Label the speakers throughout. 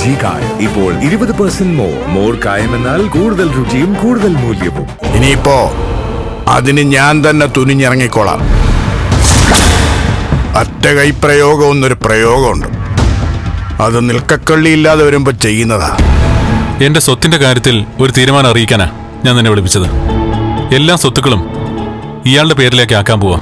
Speaker 1: G കായം ഇപ്പോൾ ഇരുപത് പെർസെന്റ് മോർ മോർ കായം എന്നാൽ കൂടുതൽ രുചിയും കൂടുതൽ മൂല്യവും.
Speaker 2: ഇനിയിപ്പോ അതിന് ഞാൻ തന്നെ തുനിഞ്ഞിറങ്ങിക്കോളാം. ഒറ്റ കൈപ്രയോഗം എന്നൊരു പ്രയോഗമുണ്ട്. അത് നിൽക്കക്കള്ളിയില്ലാതെ വരുമ്പോ ചെയ്യുന്നതാ.
Speaker 3: എന്റെ സ്വത്തിന്റെ കാര്യത്തിൽ ഒരു തീരുമാനം അറിയിക്കാനാ ഞാൻ നിന്നെ വിളിപ്പിച്ചത്. എല്ലാ സ്വത്തുക്കളും ഇയാളുടെ പേരിലേക്ക് ആക്കാൻ പോവാ.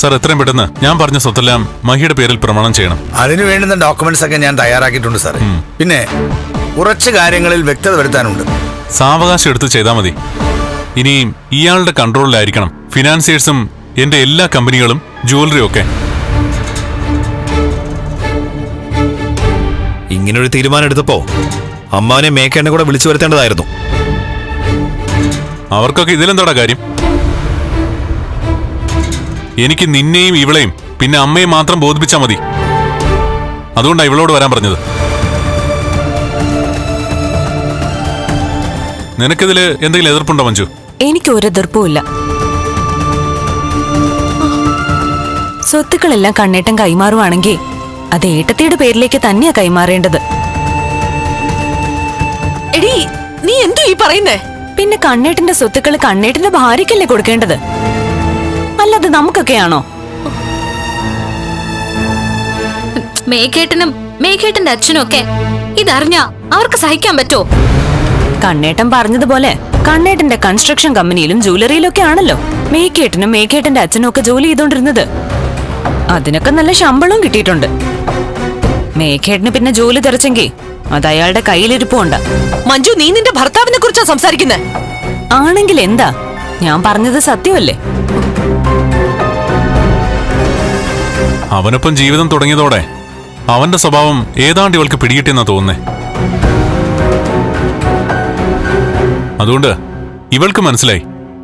Speaker 3: സാർ എത്രയും പെട്ടെന്ന് ഞാൻ പറഞ്ഞ സ്വത്തെല്ലാം മഹിയുടെ പേരിൽ പ്രമാണം ചെയ്യണം.
Speaker 4: അതിനു വേണ്ടുന്ന ഡോക്യുമെന്റ്സ് ഒക്കെ ഞാൻ തയ്യാറാക്കിയിട്ടുണ്ട് സാർ പിന്നെ കുറച്ച് കാര്യങ്ങളിൽ വ്യക്തത വരുത്താനുണ്ട്.
Speaker 3: സാവകാശം എടുത്ത് ചെയ്താൽ മതി. ഇനി ഇയാളുടെ കൺട്രോളിലായിരിക്കണം. ഫിനാൻസിയേഴ്സും എന്റെ എല്ലാ കമ്പനികളും ജുവലറിയും ഒക്കെ
Speaker 5: ഇങ്ങനൊരു തീരുമാനം എടുത്തപ്പോ അമ്മാവനെ മേക്കേണ്ണെ കൂടെ വിളിച്ചു വരുത്തേണ്ടതായിരുന്നു.
Speaker 3: അവർക്കൊക്കെ ഇതിലെന്താടാ കാര്യം? എനിക്ക് നിന്നെയും ഇവളെയും പിന്നെ അമ്മയും മാത്രം ബോധിപ്പിച്ചാൽ മതി. അതുകൊണ്ടാണ് ഇവളോട് വരാൻ പറഞ്ഞത്. നിനക്കിതിൽ എന്തെങ്കിലും എതിർപ്പുണ്ടോ മഞ്ജു?
Speaker 6: എനിക്ക് ഒരു എതിർപ്പുമില്ല സ്വത്തുക്കളെല്ലാം കണ്ണേട്ടം കൈമാറുവാണെങ്കിൽ അത് ഏട്ടത്തിയുടെ പേരിലേക്ക് തന്നെയാ കൈമാറേണ്ടത്.
Speaker 7: എടി നീ എന്തു ഈ പറയുന്നേ?
Speaker 6: പിന്നെ കണ്ണേട്ടന്റെ സ്വത്തുക്കൾ കണ്ണേട്ടന്റെ ഭാര്യയ്ക്കല്ലേ കൊടുക്കേണ്ടത്? അല്ലാതെ നമുക്കൊക്കെയാണോ?
Speaker 8: മേഘേട്ടനും മേഘേട്ടന്റെ അച്ഛനും ഒക്കെ ഇതറിഞ്ഞ അവർക്ക് സഹിക്കാൻ പറ്റുമോ?
Speaker 6: കണ്ണേട്ടൻ പറഞ്ഞതുപോലെ കണ്ണേട്ടന്റെ കൺസ്ട്രക്ഷൻ കമ്പനിയിലും ജ്വല്ലറിയിലും ഒക്കെ ആണല്ലോ. മേഘേട്ടനും മേഘേട്ടന്റെ അച്ഛനും ഒക്കെ ജോലി ചെയ്തോണ്ടിരുന്നത്. അതിനൊക്കെ നല്ല ശമ്പളവും കിട്ടിയിട്ടുണ്ട്. മേഘേട്ടന് പിന്നെ ജോലി തെറച്ചെങ്കിൽ അത് അയാളുടെ കയ്യിലിരിപ്പുണ്ട്.
Speaker 7: മഞ്ജു നീ നിന്റെ ഭർത്താവിനെ കുറിച്ചാ സംസാരിക്കുന്നേ?
Speaker 6: ആണെങ്കിൽ എന്താ? ഞാൻ പറഞ്ഞത് സത്യമല്ലേ?
Speaker 3: അവനൊപ്പം ജീവിതം തുടങ്ങിയതോടെ അവന്റെ സ്വഭാവം ഏതാണ്ട് ഇവൾക്ക് പിടികിട്ടിയെന്നാ തോന്നുന്നേ. അതുകൊണ്ട് ഇവൾക്ക് മനസ്സിലായി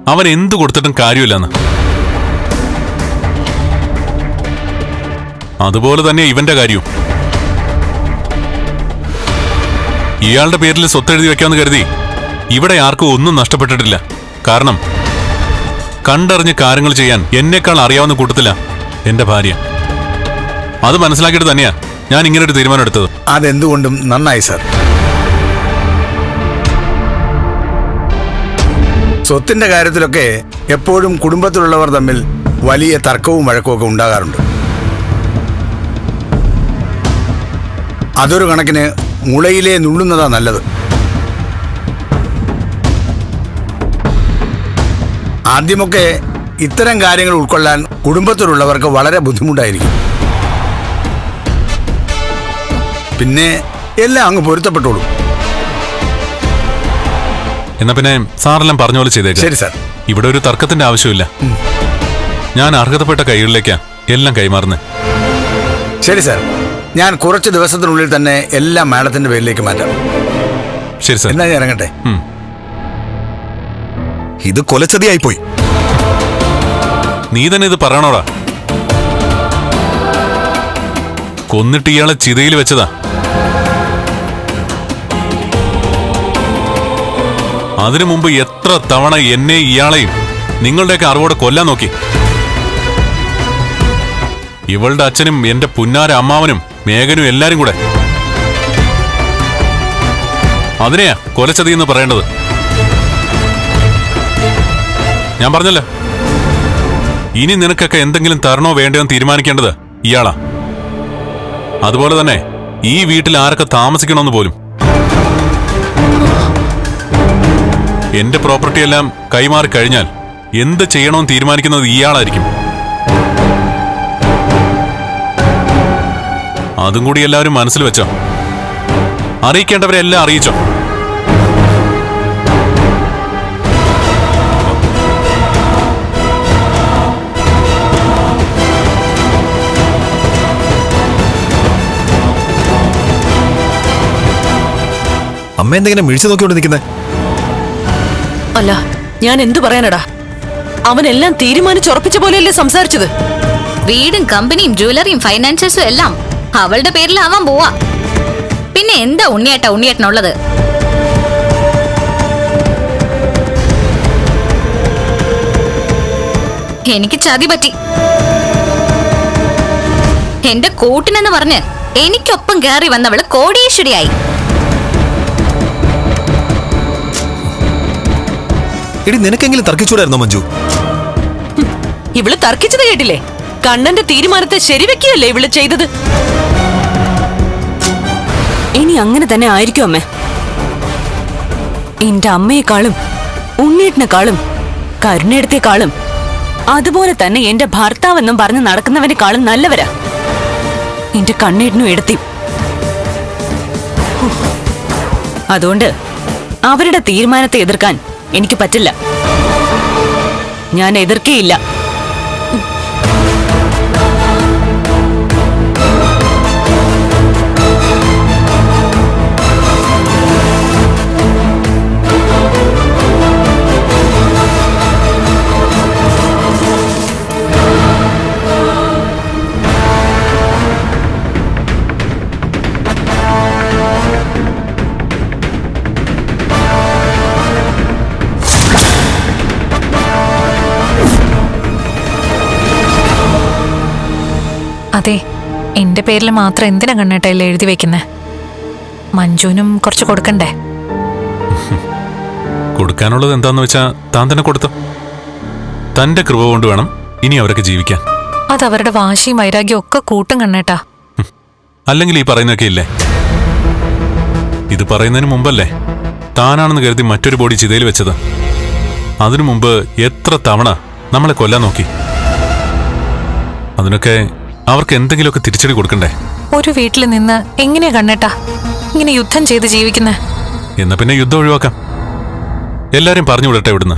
Speaker 3: അവൻ എന്തു കൊടുത്തിട്ടും കാര്യമില്ലെന്ന്. അതുപോലെ തന്നെ ഇവന്റെ കാര്യവും. ഇയാളുടെ പേരിൽ സ്വത്ത് എഴുതി വെക്കാന്ന് കരുതി ഇവിടെ ആർക്കും ഒന്നും നഷ്ടപ്പെട്ടിട്ടില്ല. കാരണം കണ്ടറിഞ്ഞ് കാര്യങ്ങൾ ചെയ്യാൻ എന്നെക്കാൾ അറിയാവുന്ന കൂട്ടത്തില എന്റെ ഭാര്യ. അത് മനസ്സിലാക്കിയിട്ട് തന്നെയാ. ഞാൻ ഇങ്ങനെ ഒരു തീരുമാനം എടുത്തത്.
Speaker 4: അതെന്തുകൊണ്ടും നന്നായി സാർ. സ്വത്തിന്റെ കാര്യത്തിലൊക്കെ എപ്പോഴും കുടുംബത്തിലുള്ളവർ തമ്മിൽ വലിയ തർക്കവും വഴക്കവും ഉണ്ടാകാറുണ്ട്. അതൊരു കണക്കിന് മുളയിലെ നുള്ളുന്നതാ നല്ലത്. ആദ്യമൊക്കെ ഇത്തരം കാര്യങ്ങൾ ഉൾക്കൊള്ളാൻ കുടുംബത്തിലുള്ളവർക്ക് വളരെ ബുദ്ധിമുട്ടായിരിക്കും. പിന്നെ എല്ലാം അങ്ങ് പൊരുത്തപ്പെട്ടോളൂ.
Speaker 3: എന്നാ പിന്നെ സാറെല്ലാം പറഞ്ഞ പോലെ ചെയ്തേക്കാം.
Speaker 4: ശരി സാർ.
Speaker 3: ഇവിടെ ഒരു തർക്കത്തിന്റെ ആവശ്യമില്ല. ഞാൻ അർഹതപ്പെട്ട കൈകളിലേക്കാ എല്ലാം കൈമാറുന്നത്
Speaker 4: ശരി സാർ. ഞാൻ കുറച്ച് ദിവസത്തിനുള്ളിൽ തന്നെ എല്ലാം മാഡത്തിന്റെ പേരിലേക്ക് മാറ്റാം.
Speaker 3: ശരി സാർ.
Speaker 4: എന്നാ ഞാൻ ഇറങ്ങട്ടെ?
Speaker 5: ഇത് കൊലച്ചതിയായി പോയി
Speaker 3: നീ തന്നെ ഇത് പറയണോടാ? കൊന്നിട്ട് ഇയാളെ ചിതയിൽ വെച്ചതാ. അതിനു മുമ്പ് എത്ര തവണ എന്നെ ഇയാളെയും നിങ്ങളുടെയൊക്കെ അറിവോടെ കൊല്ലാൻ നോക്കി. ഇവളുടെ അച്ഛനും എന്റെ പുന്നാര അമ്മാവനും മേഘനും എല്ലാരും കൂടെ. അതിനെയാ കൊലച്ചതി എന്ന് പറയേണ്ടത്? ഞാൻ പറഞ്ഞല്ലോ. ഇനി നിനക്കൊക്കെ എന്തെങ്കിലും തരണോ വേണ്ടയോ എന്ന് തീരുമാനിക്കേണ്ടത് ഇയാളാ. അതുപോലെ തന്നെ ഈ വീട്ടിൽ ആരൊക്കെ താമസിക്കണമെന്ന് പോലും. എന്റെ പ്രോപ്പർട്ടി എല്ലാം കൈമാറി കഴിഞ്ഞാൽ എന്ത് ചെയ്യണമെന്ന് തീരുമാനിക്കുന്നത് ഇയാളായിരിക്കും. അതും കൂടി എല്ലാവരും മനസ്സിൽ വെച്ചോ. അറിയിക്കേണ്ടവരെ എല്ലാം അറിയിച്ചോ.
Speaker 5: അമ്മ എന്തെങ്കിലും മിഴിച്ചു നോക്കിക്കൊണ്ട് നിൽക്കുന്നത്
Speaker 7: അല്ല ഞാൻ എന്തു പറയാനടാ? അവനെല്ലാം തീരുമാനിച്ചുറപ്പിച്ച പോലെയല്ലേ സംസാരിച്ചത്?
Speaker 8: വീടും കമ്പനിയും ജ്വല്ലറിയും ഫൈനാൻഷ്യൽസും എല്ലാം അവളുടെ പേരിലാവാൻ പോവാ. പിന്നെ എന്താ ഉണ്ണിയേട്ട ഉണ്ണിയേട്ടനുള്ളത്? എനിക്ക് ചതി പറ്റി. എന്റെ കൂട്ടിനെന്ന് പറഞ്ഞ് എനിക്കൊപ്പം കയറി വന്നവൾ കോടീശ്വരിയായി.
Speaker 5: എടി നിനക്കെങ്കിലും തർക്കിച്ചൂടായിരുന്നോ മഞ്ജു?
Speaker 7: ഇവൾ തർക്കിച്ചത് കേട്ടില്ലേ? കണ്ണന്റെ തീരുമാനത്തെ ശരിവെക്കുകയല്ലേ ഇവൾ ചെയ്തത്?
Speaker 6: ഇനി അങ്ങനെ തന്നെ ആയിരിക്കും അമ്മേ. എന്റെ അമ്മയെക്കാളും ഉണ്ണീട്ടിനെക്കാളും കരുണയെടുത്തേക്കാളും അതുപോലെ തന്നെ എന്റെ ഭർത്താവെന്നും പറഞ്ഞ് നടക്കുന്നവനെക്കാളും നല്ലവരാ. എന്റെ കണ്ണീട്ടിനും എടുത്തി അതുകൊണ്ട് അവരുടെ തീരുമാനത്തെ എതിർക്കാൻ എനിക്ക് പറ്റില്ല. ഞാൻ എതിർക്കേയില്ല.
Speaker 9: എന്റെ പേരിൽ മാത്രം എന്തിനാ കണ്ണേട്ടയിൽ എഴുതി വെക്കുന്നേ? മഞ്ജുവിനും കുറച്ച് കൊടുക്കണ്ടേ?
Speaker 3: കൊടുക്കാനുള്ളത് എന്താന്ന് വെച്ചാ താൻ തന്നെ കൊടുത്തു. തന്റെ കൃപ കൊണ്ട് വേണം ഇനി അവരൊക്കെ ജീവിക്കാൻ.
Speaker 9: അത് അവരുടെ വാശിയും വൈരാഗ്യവും ഒക്കെ കൂട്ടും കണ്ണേട്ടാ.
Speaker 3: അല്ലെങ്കിൽ ഈ പറയുന്നൊക്കെ ഇല്ലേ? ഇത് പറയുന്നതിന് മുമ്പല്ലേ? താനാണെന്ന് കരുതി മറ്റൊരു ബോഡി ചിതയിൽ വെച്ചത്. അതിനു മുമ്പ് എത്ര തവണ നമ്മളെ കൊല്ലാൻ നോക്കി? അതിനൊക്കെ അവർക്ക് എന്തെങ്കിലുമൊക്കെ തിരിച്ചടി കൊടുക്കണ്ടേ?
Speaker 9: ഒരു വീട്ടിൽ നിന്ന് എങ്ങനെയാ കണ്ണേട്ടാ? ഇങ്ങനെ യുദ്ധം ചെയ്ത് ജീവിക്കുന്നേ?
Speaker 3: എന്നാ പിന്നെ യുദ്ധം ഒഴിവാക്കാം. എല്ലാരും പറഞ്ഞു വിടട്ടെ ഇവിടുന്ന്.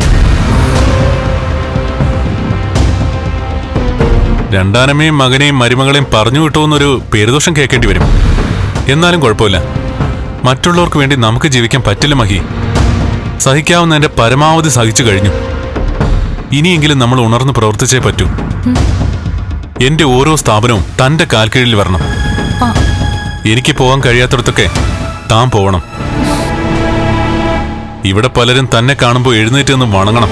Speaker 3: രണ്ടാനമ്മയും മകനെയും മരുമകളെയും പറഞ്ഞു വിട്ടുവെന്നൊരു പേരുദോഷം കേൾക്കേണ്ടി വരും. എന്നാലും കുഴപ്പമില്ല. മറ്റുള്ളവർക്ക് വേണ്ടി നമുക്ക് ജീവിക്കാൻ പറ്റില്ല മഹി. സഹിക്കാവുന്നതിന്റെ പരമാവധി സഹിച്ചു കഴിഞ്ഞു. ഇനിയെങ്കിലും നമ്മൾ ഉണർന്ന് പ്രവർത്തിച്ചേ പറ്റൂ. എന്റെ ഓരോ സ്ഥാപനവും തന്റെ കാൽക്കീഴിൽ വരണം. എനിക്ക് പോകാൻ കഴിയാത്തടത്തൊക്കെ താൻ പോകണം ഇവിടെ പലരും തന്നെ കാണുമ്പോൾ എഴുന്നേറ്റ് നിന്ന് വണങ്ങണം.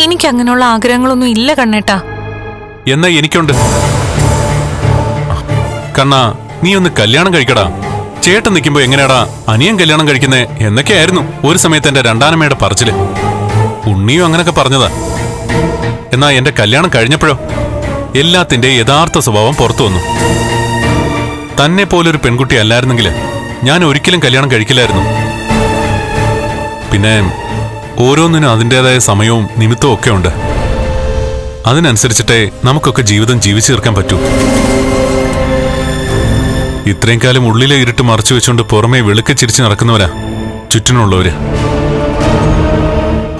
Speaker 9: എനിക്ക് അങ്ങനെയുള്ള ആഗ്രഹങ്ങളൊന്നും ഇല്ല കണ്ണേട്ടാ.
Speaker 3: എന്നാ എനിക്കുണ്ട്. കണ്ണ നീ ഒന്ന് കല്യാണം കഴിക്കടാ. ചേട്ടൻ നിൽക്കുമ്പോ എങ്ങനെയാടാ അനിയൻ കല്യാണം കഴിക്കുന്നേ എന്നൊക്കെയായിരുന്നു ഒരു സമയത്ത് എന്റെ രണ്ടാനമ്മയുടെ പറച്ചിൽ. ഉണ്ണിയും അങ്ങനൊക്കെ പറഞ്ഞതാ. എന്നാ എന്റെ കല്യാണം കഴിഞ്ഞപ്പോഴോ? എല്ലാത്തിന്റെ യഥാർത്ഥ സ്വഭാവം പുറത്തു വന്നു. തന്നെ പോലൊരു പെൺകുട്ടി അല്ലായിരുന്നെങ്കിൽ ഞാൻ ഒരിക്കലും കല്യാണം കഴിക്കില്ലായിരുന്നു. പിന്നെ ഓരോന്നിനും അതിന്റെതായ സമയവും നിമിത്തവും ഒക്കെ ഉണ്ട്. അതിനനുസരിച്ചിട്ടേ നമുക്കൊക്കെ ജീവിതം ജീവിച്ചു തീർക്കാൻ പറ്റൂ. ഇത്രയും കാലം ഉള്ളിലെ ഇരുട്ട് മറച്ചു വെച്ചുകൊണ്ട് പുറമേ വെളുക്കെ ചിരിച്ചു നടക്കുന്നവരാ ചുറ്റിനുള്ളവര്.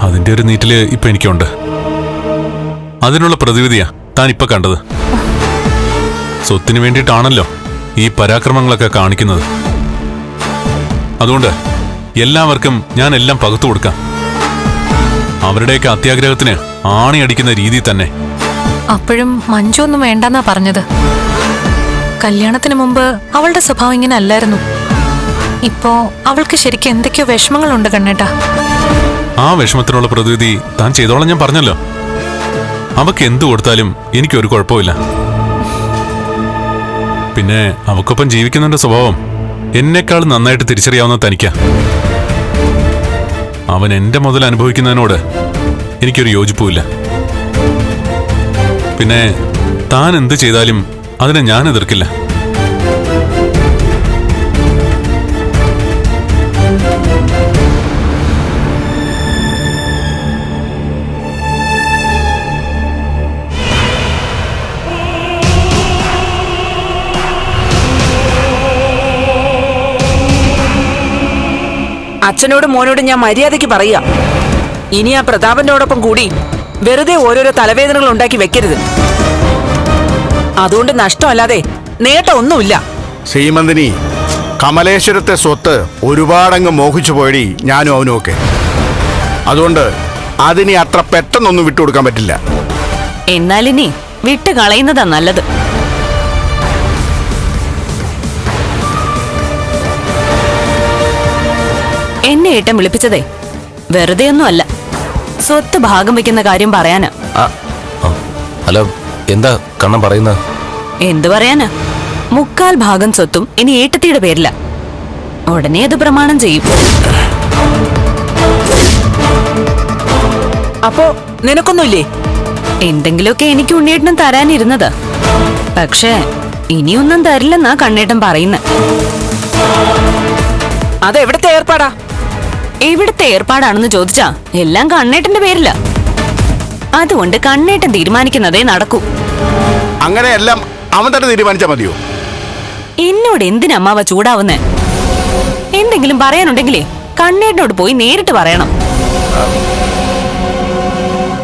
Speaker 3: അതിന്റെ ഒരു നീറ്റിൽ ഇപ്പൊ എനിക്കുണ്ട്. അതിനുള്ള പ്രതിവിധിയാ. താൻ ഇപ്പൊ കണ്ടത്. സ്വത്തിന് വേണ്ടിയിട്ടാണല്ലോ ഈ പരാക്രമങ്ങളൊക്കെ കാണിക്കുന്നത്. അതുകൊണ്ട് എല്ലാവർക്കും ഞാൻ എല്ലാം പകുത്തു കൊടുക്കാം. അവരുടെയൊക്കെ അത്യാഗ്രഹത്തിന് ആണിയടിക്കുന്ന രീതി തന്നെ.
Speaker 9: അപ്പോഴും മഞ്ജു ഒന്നും വേണ്ടെന്നാ പറഞ്ഞത്. കല്യാണത്തിന് മുമ്പ് അവളുടെ സ്വഭാവം ഇങ്ങനെ അല്ലായിരുന്നു. ഇപ്പോ അവൾക്ക് ശരിക്കും എന്തൊക്കെയോ വിഷമങ്ങളുണ്ട് കണ്ണേട്ടാ.
Speaker 3: ആ വിഷമത്തിനുള്ള പ്രതിവിധി താൻ ചെയ്തോളാം ഞാൻ പറഞ്ഞല്ലോ. അവക്ക് എന്തു കൊടുത്താലും എനിക്കൊരു കുഴപ്പമില്ല. പിന്നെ അവക്കൊപ്പം ജീവിക്കുന്നതിന്റെ സ്വഭാവം എന്നെക്കാൾ നന്നായിട്ട് തിരിച്ചറിയാവുന്ന തനിക്കാ. അവൻ എന്റെ മുതൽ അനുഭവിക്കുന്നതിനോട് എനിക്കൊരു യോജിപ്പുമില്ല. പിന്നെ താൻ എന്ത് ചെയ്താലും അതിനെ ഞാൻ എതിർക്കില്ല.
Speaker 10: അച്ഛനോടും മോനോടും ഞാൻ മര്യാദയ്ക്ക് പറയുക. ഇനി ആ പ്രതാപനോടൊപ്പം കൂടി വെറുതെ ഓരോരോ തലവേദനകൾ ഉണ്ടാക്കി വെക്കരുത്. അതുകൊണ്ട് നഷ്ടമല്ലാതെ നേട്ടമൊന്നുമില്ല
Speaker 2: ശ്രീമന്തിനി കമലേശ്വരത്തെ സ്വത്ത് ഒരുപാടങ്ങ് മോഹിച്ചു പോയടി ഞാനും അവനും ഒക്കെ. അതുകൊണ്ട് അതിനി അത്ര പെട്ടെന്നൊന്നും വിട്ടുകൊടുക്കാൻ പറ്റില്ല.
Speaker 6: എന്നാലിനി വിട്ടുകളയുന്നതാ നല്ലത്. എന്നെ ഏട്ടൻ വിളിപ്പിച്ചതേ. വെറുതെ ഒന്നും അല്ല സ്വത്ത് ഭാഗം വെക്കുന്ന കാര്യം പറയാനാ.
Speaker 5: ഹലോ എന്താ കണ്ണം പറയുന്നത്
Speaker 6: എന്തു പറയാനാ? മുക്കാൽ ഭാഗം സ്വത്തും ഇനി ഏട്ടത്തിയുടെ പേരില. ഉടനെ അത് പ്രമാണം ചെയ്യും.
Speaker 10: അപ്പോ നിനക്കൊന്നുമില്ലേ?
Speaker 6: എന്തെങ്കിലുമൊക്കെ എനിക്ക് ഉണ്ണിയേട്ടനും തരാനിരുന്നത്. പക്ഷേ ഇനിയൊന്നും തരില്ലെന്നാ കണ്ണേട്ടൻ പറയുന്നത്
Speaker 10: അത് എവിടത്തെ ഏർപ്പാടാ?
Speaker 6: എവിടുത്തെ ഏർപ്പാടാണെന്ന് ചോദിച്ചാ എല്ലാം കണ്ണേട്ടന്റെ പേരില്ല അതുകൊണ്ട് കണ്ണേട്ടൻ തീരുമാനിക്കുന്നതേ നടക്കൂ.
Speaker 2: അങ്ങനെയെല്ലാം അവൻ തന്നെ തീരുമാനിച്ചാ മതിയോ?
Speaker 6: എന്നോട് എന്തിനമ്മാവ ചൂടാവുന്നേ? എന്തെങ്കിലും പറയാനുണ്ടെങ്കിലേ കണ്ണേട്ടനോട് പോയി നേരിട്ട് പറയണം.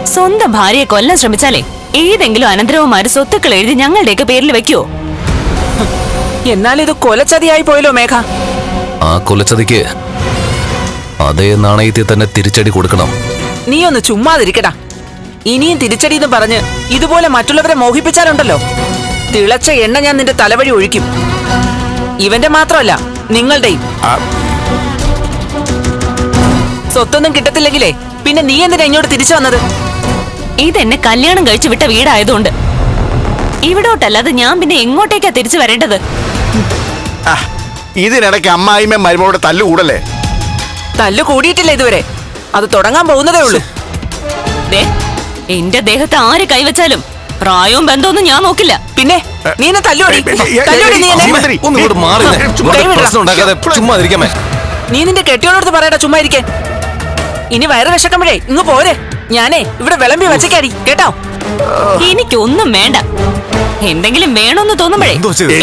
Speaker 6: സ്വന്തം ഭാര്യയെ കൊല്ലാൻ ശ്രമിച്ചാലേ ഏതെങ്കിലും അനന്തരവുമാര് സ്വത്തുക്കൾ എഴുതി ഞങ്ങളുടെയൊക്കെ പേരിൽ വെക്കുവോ?
Speaker 10: എന്നാൽ ഇത് കൊലച്ചതിയായി പോയല്ലോ മേഘ.
Speaker 5: ആ കൊലച്ചതിക്ക് അതേ നാണയത്തിൽ തന്നെ തിരിച്ചടി കൊടുക്കണം.
Speaker 10: നീ ഒന്ന് ചുമ്മാതിരിക്കടാ. ഇനിയും തിരിച്ചടി എന്ന് പറഞ്ഞ് ഇതുപോലെ മറ്റുള്ളവരെ മോഹിപ്പിച്ചാലുണ്ടല്ലോ. തിളച്ച എണ്ണ ഞാൻ നിന്റെ തലവഴി ഒഴിക്കും. ഇവന്റെ മാത്രമല്ല നിങ്ങളുടെയും. സ്വത്തൊന്നും കിട്ടത്തില്ലെങ്കിലേ പിന്നെ നീ എന്തിനാ ഇങ്ങോട്ട് തിരിച്ചു വന്നത്?
Speaker 6: ഇതെന്നെ കല്യാണം കഴിച്ചു വിട്ട വീടായതുകൊണ്ട്. ഇവിടോട്ടല്ലാതെ ഞാൻ പിന്നെ എങ്ങോട്ടേക്കാ തിരിച്ചു വരേണ്ടത്?
Speaker 2: ആ, ഇതിനിടയ്ക്ക് അമ്മായിമ്മ മരുമോടെ തല്ലുകൂടല്ലേ
Speaker 10: തല്ലു കൂടിയിട്ടില്ല ഇതുവരെ. അത് തുടങ്ങാൻ പോകുന്നതേ ഉള്ളൂ.
Speaker 6: ദേ എന്റെ ദേഹത്ത് ആര് കൈവച്ചാലും പ്രായവും ബന്ധമൊന്നും ഞാൻ നോക്കില്ല.
Speaker 10: പിന്നെ നീ എന്നെ തല്ലുപടി നീ നിന്റെ കെട്ടിയോടടുത്ത് പറയടാ ചുമ്മാ ഇരിക്കേ. ഇനി വയറ് വിശക്കുമ്പോഴേ ഇങ്ങ് പോരെ. ഞാനേ ഇവിടെ വിളമ്പി വച്ചേക്കാടി കേട്ടോ?
Speaker 6: എനിക്കൊന്നും വേണ്ട. എന്തെങ്കിലും വേണമെന്ന് തോന്നുമ്പോഴേ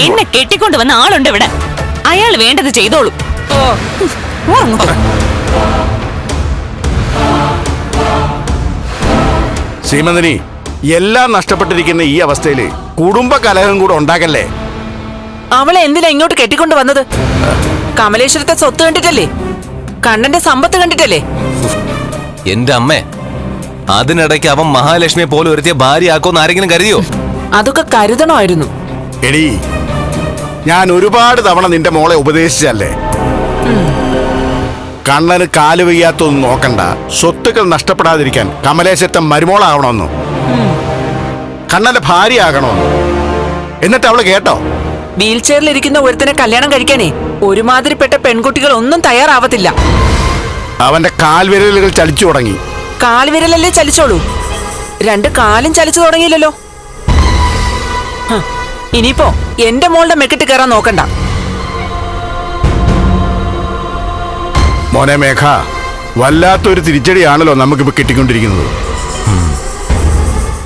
Speaker 6: എന്നെ കെട്ടിക്കൊണ്ട് വന്ന ആളുണ്ട് ഇവിടെ. അയാൾ വേണ്ടത് ചെയ്തോളൂ. ഓ. അങ്ങോട്ട്
Speaker 2: ശ്രീമന്തിനി എല്ലാം നഷ്ടപ്പെട്ടിരിക്കുന്ന ഈ അവസ്ഥയിൽ കുടുംബ കലഹം കൂടെ ഉണ്ടാക്കല്ലേ?
Speaker 10: അവളെ എന്തിനാ ഇങ്ങോട്ട് കെട്ടിക്കൊണ്ട് വന്നത്? കമലേശ്വരത്തെ സ്വത്ത് കണ്ടിട്ടല്ലേ? കണ്ണന്റെ സമ്പത്ത് കണ്ടിട്ടല്ലേ?
Speaker 5: എന്റെ അമ്മേ അതിനിടയ്ക്ക് അവൻ മഹാലക്ഷ്മിയെ പോലെ ഒരുത്തിയ ഭാര്യയാക്കോന്ന് ആരെങ്കിലും കരുതിയോ?
Speaker 10: അതൊക്കെ കരുതണമായിരുന്നു.
Speaker 2: എടി ഞാൻ ഒരുപാട് തവണ നിന്റെ മോളെ ഉപദേശിച്ചല്ലേ കണ്ണന് കാൽ വയ്യാത്തൊന്നും നോക്കണ്ട. സ്വത്തുക്കൾ നഷ്ടപ്പെടാതിരിക്കാൻ കമലേശത്തെ മരുമോളാകണമെന്നു. കണ്ണന്റെ ഭാര്യയാകണമെന്ന്. എന്നിട്ട് അവൾ കേട്ടോ?
Speaker 10: വീൽ ചെയറിലിരിക്കുന്ന ഒരുത്തനെ കല്യാണം കഴിക്കാനേ ഒരുമാതിരിപ്പെട്ട പെൺകുട്ടികൾ ഒന്നും തയ്യാറാവത്തില്ല.
Speaker 2: അവന്റെ കാൽവിരലുകൾ ചലിച്ചു തുടങ്ങി.
Speaker 10: കാൽവിരലല്ലേ ചലിച്ചോളൂ? രണ്ട് കാലും ചലിച്ചു തുടങ്ങിയില്ലല്ലോ. ഇനിയിപ്പോ എന്റെ മോളുടെ മെക്കിട്ട് കയറാൻ നോക്കണ്ട.
Speaker 2: മോനെ മേഘ വല്ലാത്തൊരു തിരിച്ചടിയാണല്ലോ നമുക്കിപ്പോ കിട്ടിക്കൊണ്ടിരിക്കുന്നത്.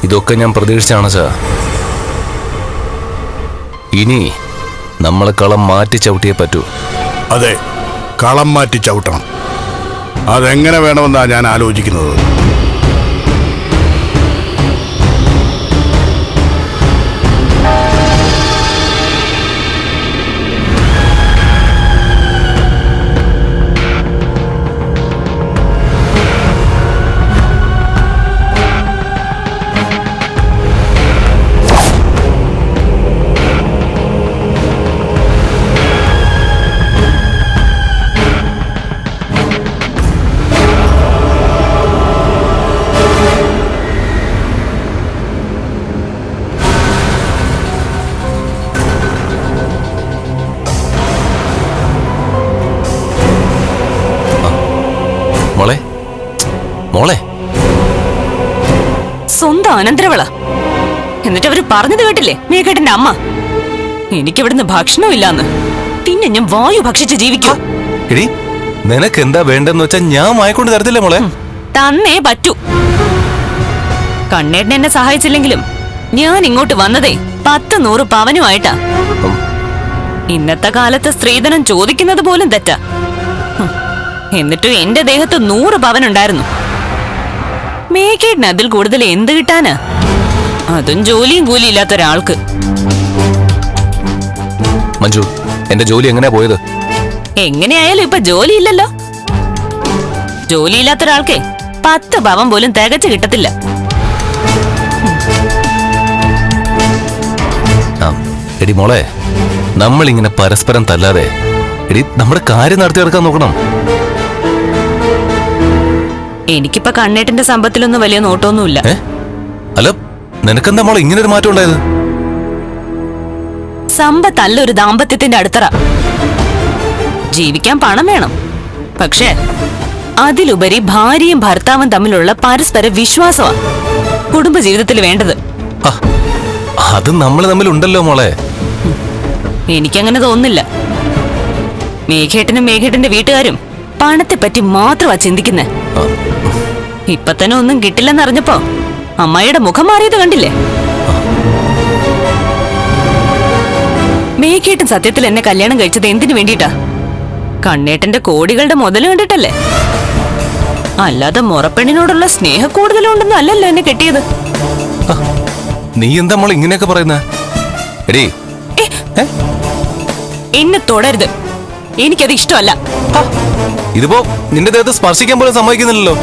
Speaker 5: ഇതൊക്കെ ഞാൻ പ്രതീക്ഷിച്ചാണ് സാർ. ഇനി നമ്മൾ കളം മാറ്റി ചവിട്ടിയേ പറ്റൂ.
Speaker 2: അതെ കളം മാറ്റി ചവിട്ടണം. അതെങ്ങനെ വേണമെന്നാണ് ഞാൻ ആലോചിക്കുന്നത്.
Speaker 6: സ്വന്തം എന്നിട്ട് അവർ പറഞ്ഞത് കേട്ടില്ലേ? മേഘേട്ടന്റെ അമ്മ. എനിക്കിവിടുന്ന് ഭക്ഷണവും ഇല്ലാന്ന് പിന്നെ ഞാൻ വായു ഭക്ഷിച്ച് ജീവിക്കും.
Speaker 5: എടി നിനക്ക് എന്താ വേണ്ടെന്ന് വെച്ചാ ഞാൻ വായിക്കൊണ്ട് തരത്തില്ല മോളെ.
Speaker 6: തന്നേ പറ്റൂ. കണ്ണേട്ടൻ എന്നെ സഹായിച്ചില്ലെങ്കിലും ഞാൻ ഇങ്ങോട്ട് വന്നതേ പത്ത് നൂറ് പവനുമായിട്ടാ. ഇന്നത്തെ കാലത്ത് സ്ത്രീധനം ചോദിക്കുന്നത് പോലും തെറ്റാ. എന്നിട്ടും എന്റെ ദേഹത്ത് നൂറ് പവനുണ്ടായിരുന്നു. മേക്കേട്ടിന് അതിൽ കൂടുതൽ എന്ത് കിട്ടാനാ? അതും ജോലിയും കൂലി ഇല്ലാത്ത ഒരാൾക്ക്.
Speaker 5: മഞ്ജു എന്റെ ജോലി എങ്ങനെയാ പോയത്?
Speaker 6: എങ്ങനെയായാലും ഇപ്പൊ ജോലി ഇല്ലല്ലോ. ജോലിയില്ലാത്ത ഒരാൾക്കേ പത്ത് ഭവം പോലും തികച്ചു കിട്ടത്തില്ല.
Speaker 5: എടി മോളെ നമ്മൾ ഇങ്ങനെ പരസ്പരം തല്ലാതെ എടി നമ്മുടെ കാര്യം നടത്തി നടക്കാൻ നോക്കണം.
Speaker 6: എനിക്കിപ്പോ കണ്ണേട്ടിന്റെ സമ്പത്തിലൊന്നും വലിയ നോട്ടമൊന്നുമില്ല
Speaker 5: അല്ല നിനക്കെന്താ മോളെ ഇങ്ങനെ ഒരു മാറ്റം ഉണ്ടായത്?
Speaker 6: സമ്പത്തല്ല ഒരു ദാമ്പത്യത്തിന്റെ അടിത്തറ. ജീവിക്കാൻ പണം വേണം. പക്ഷേ അതിലുപരി ഭാര്യയും ഭർത്താവും തമ്മിലുള്ള പരസ്പര വിശ്വാസമാണ് കുടുംബജീവിതത്തിൽ വേണ്ടത്.
Speaker 5: അത് നമ്മൾ തമ്മിൽ ഉണ്ടല്ലോ മോളെ.
Speaker 6: എനിക്കങ്ങനെ തോന്നുന്നില്ല. മേഘേട്ടനും മേഘേട്ടന്റെ വീട്ടുകാരും പണത്തെ പറ്റി മാത്രമാ ചിന്തിക്കുന്നേ.
Speaker 5: ആ,
Speaker 6: ഇപ്പൊ തന്നെ ഒന്നും കിട്ടില്ലെന്നറിഞ്ഞപ്പോ അമ്മായിയുടെ മുഖം മാറിയത് കണ്ടില്ലേ? മേഘേട്ടൻ സത്യത്തിൽ എന്നെ കല്യാണം കഴിച്ചത് എന്തിനു വേണ്ടിയിട്ടാ? കണ്ണേട്ടന്റെ കോടികളുടെ മുതൽ കണ്ടിട്ടല്ലേ? അല്ലാതെ മുറപ്പെണ്ണിനോടുള്ള സ്നേഹ കൂടുതലുണ്ടെന്ന് അല്ലല്ലോ എന്നെ കെട്ടിയത്.
Speaker 5: നീ എന്താ ഇങ്ങനെയൊക്കെ എടീ.
Speaker 6: ഏ? എന്നെ തൊടരുത്. എനിക്കത് ഇഷ്ടമല്ല.
Speaker 5: ഇതിപ്പോ നിന്റെ ദേഹത്ത് സ്പർശിക്കാൻ പോലും സമ്മതിക്കുന്നില്ലല്ലോ.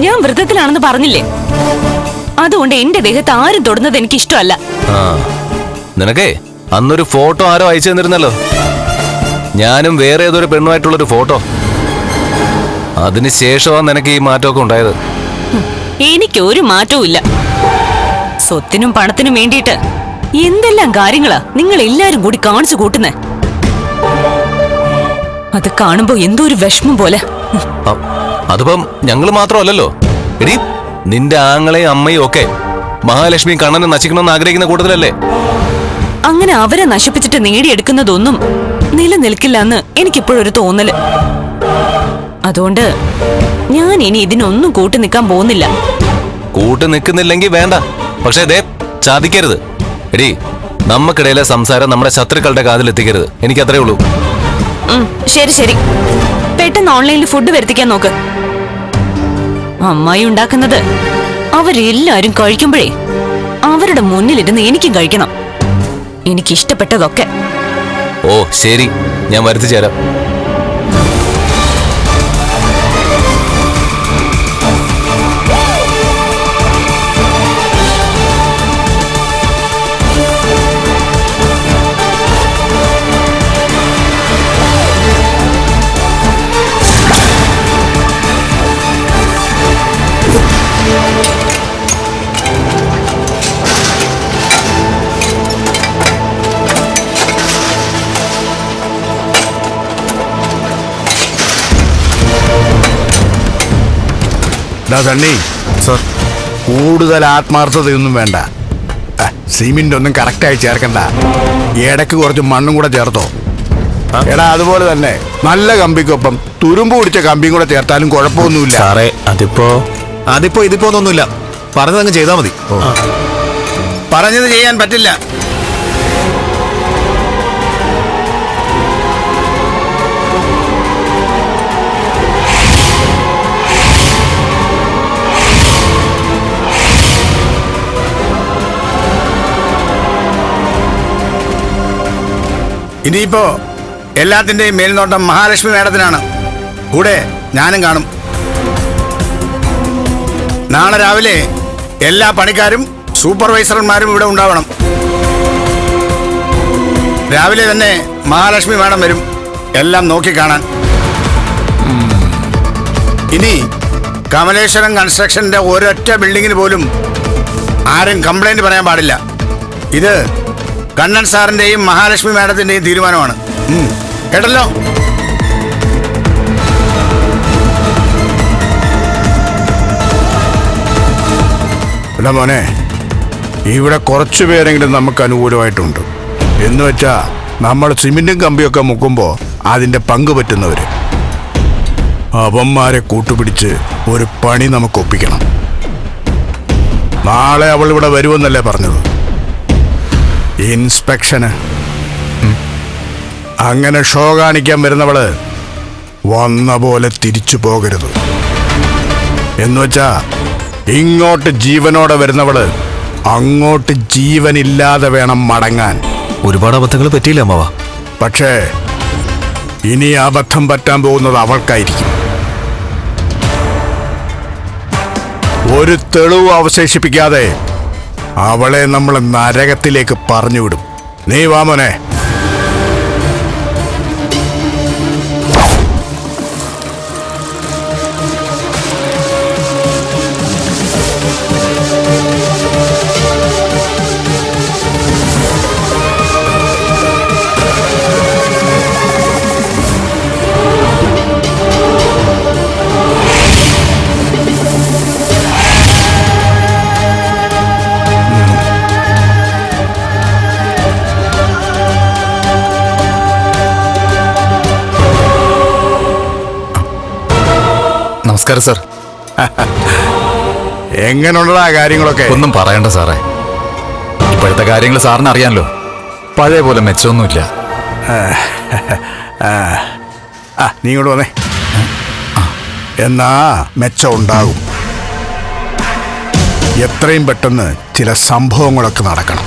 Speaker 6: ഞാൻ വൃത്തത്തിലാണെന്ന് പറഞ്ഞില്ലേ? അതുകൊണ്ട് എന്റെ ദേഹത്ത് ആരും തൊടുന്നത് എനിക്ക് ഇഷ്ടമല്ല
Speaker 5: ആ നിനക്കേ അന്നൊരു ഫോട്ടോ ആരോ അയച്ചു തന്നിരുന്നല്ലോ. ഞാനും വേറെ ഏതൊരു പെണ്ണുമായിട്ടുള്ളൊരു ഫോട്ടോ. അതിനുശേഷമാണ് നിനക്ക് ഈ മാറ്റമൊക്കെ ഉണ്ടായത്.
Speaker 6: എനിക്ക് ഒരു മാറ്റവും ഇല്ല. സ്വത്തിനും പണത്തിനും വേണ്ടിയിട്ട് എന്തെല്ലാം കാര്യങ്ങളാ നിങ്ങൾ എല്ലാരും കൂടി കാണിച്ചു കൂട്ടുന്നേ? അത് കാണുമ്പോ എന്തോ ഒരു വിഷമം പോലെ.
Speaker 5: അ- അതിപ്പം ഞങ്ങൾ മാത്രമല്ലല്ലോ. എടീ നിന്റെ ആങ്ങളെയും അമ്മയും ഒക്കെ മഹാലക്ഷ്മി കണ്ണനെ നശിക്കണമെന്ന് ആഗ്രഹിക്കുന്ന കൂട്ടത്തിലല്ലേ?
Speaker 6: അങ്ങനെ അവരെ നശിപ്പിച്ചിട്ട് നേടിയെടുക്കുന്നതൊന്നും നിലനിൽക്കില്ല എന്ന് എനിക്കിപ്പോഴൊരു തോന്നൽ അതുകൊണ്ട് ഞാൻ ഇനി ഇതിനൊന്നും കൂട്ടു നിൽക്കാൻ പോകുന്നില്ല.
Speaker 5: കൂട്ട് നിൽക്കുന്നില്ലെങ്കിൽ വേണ്ട. പക്ഷേ ദേ ചാദിക്കരുത് എടി നമുക്കിടയിലെ സംസാരം നമ്മുടെ ശത്രുക്കളുടെ കാതിൽ എത്തിക്കരുത്. എനിക്ക് അത്രേ ഉള്ളൂ
Speaker 6: ശരി ശരി. പെട്ടെന്ന് ഓൺലൈനിൽ ഫുഡ് വരുത്തിക്കാൻ നോക്ക്. അമ്മായി ഉണ്ടാക്കുന്നത്. അവരെല്ലാരും കഴിക്കുമ്പോഴേ അവരുടെ മുന്നിലിരുന്ന് എനിക്കും കഴിക്കണം. എനിക്കിഷ്ടപ്പെട്ടതൊക്കെ.
Speaker 5: ഓ ശരി. ഞാൻ വരുത്തി ചേരാം
Speaker 2: സണ്ണി
Speaker 11: സർ.
Speaker 2: കൂടുതൽ ആത്മാർത്ഥതയൊന്നും വേണ്ട. സിമെന്റ് ഒന്നും കറക്റ്റായി ചേർക്കണ്ട. ഇടയ്ക്ക് കുറച്ച് മണ്ണും കൂടെ ചേർത്തോ. എടാ അതുപോലെ തന്നെ നല്ല കമ്പിക്കൊപ്പം തുരുമ്പ് പിടിച്ച കമ്പിയും കൂടെ ചേർത്താലും കുഴപ്പമൊന്നുമില്ല.
Speaker 11: സാറേ അതിപ്പോ
Speaker 12: അതിപ്പോ ഇതിപ്പോ ഒന്നൊന്നുമില്ല. പറഞ്ഞതങ്ങ് ചെയ്താൽ മതി.
Speaker 2: പറഞ്ഞത് ചെയ്യാൻ പറ്റില്ല. ഇനിയിപ്പോ എല്ലാത്തിന്റെയും മേൽനോട്ടം മഹാലക്ഷ്മി മേഡത്തിനാണ്. കൂടെ ഞാനും കാണും. നാളെ രാവിലെ എല്ലാ പണിക്കാരും സൂപ്പർവൈസർമാരും ഇവിടെ ഉണ്ടാവണം. രാവിലെ തന്നെ മഹാലക്ഷ്മി മാഡം വരും എല്ലാം നോക്കിക്കാണാൻ ഇനി കമലേശ്വരം കൺസ്ട്രക്ഷന്റെ ഒരൊറ്റ ബിൽഡിങ്ങിന് പോലും ആരും കംപ്ലൈന്റ് പറയാൻ പാടില്ല. ഇത് കണ്ണൻ സാറിന്റെയും മഹാലക്ഷ്മി മാഡത്തിന്റെയും തീരുമാനമാണ്. കേട്ടല്ലോ? എടാ മോനെ ഇവിടെ കുറച്ചു പേരെങ്കിലും നമുക്ക് അനുകൂലമായിട്ടുണ്ട്. എന്ന് വെച്ചാ നമ്മൾ സിമെന്റും കമ്പിയൊക്കെ മുക്കുമ്പോൾ അതിന്റെ പങ്ക് പറ്റുന്നവര്. അവന്മാരെ കൂട്ടുപിടിച്ച് ഒരു പണി നമുക്ക് ഒപ്പിക്കണം. നാളെ അവൾ ഇവിടെ വരുമെന്നല്ലേ പറഞ്ഞത്. ഇൻസ്പെക്ഷന്. അങ്ങനെ ഷോ കാണിക്കാൻ വരുന്നവൾ വന്ന പോലെ തിരിച്ചു പോകരുത്. എന്നുവെച്ചാ ഇങ്ങോട്ട് ജീവനോടെ വരുന്നവൾ അങ്ങോട്ട് ജീവനില്ലാതെ വേണം മടങ്ങാൻ.
Speaker 12: ഒരുപാട് അബദ്ധങ്ങൾ പറ്റിയില്ല അമ്മാവ?
Speaker 2: പക്ഷേ ഇനി അബദ്ധം പറ്റാൻ പോകുന്നത് അവൾക്കായിരിക്കും. ഒരു തെളിവ് അവശേഷിപ്പിക്കാതെ അവളെ നമ്മൾ നരകത്തിലേക്ക് പറഞ്ഞുവിടും നീ വാ
Speaker 13: നമസ്കാരം സാർ.
Speaker 2: എങ്ങനെയുള്ളതാ കാര്യങ്ങളൊക്കെ?
Speaker 13: ഒന്നും പറയണ്ട സാറേ. ഇപ്പോഴത്തെ കാര്യങ്ങൾ സാറിന് അറിയാമല്ലോ പഴയ പോലെ മെച്ചമൊന്നുമില്ല.
Speaker 2: ആ നീ ഇങ്ങോട്ട് വന്നേ. എന്നാ മെച്ചം ഉണ്ടാകും എത്രയും പെട്ടെന്ന് ചില സംഭവങ്ങളൊക്കെ നടക്കണം.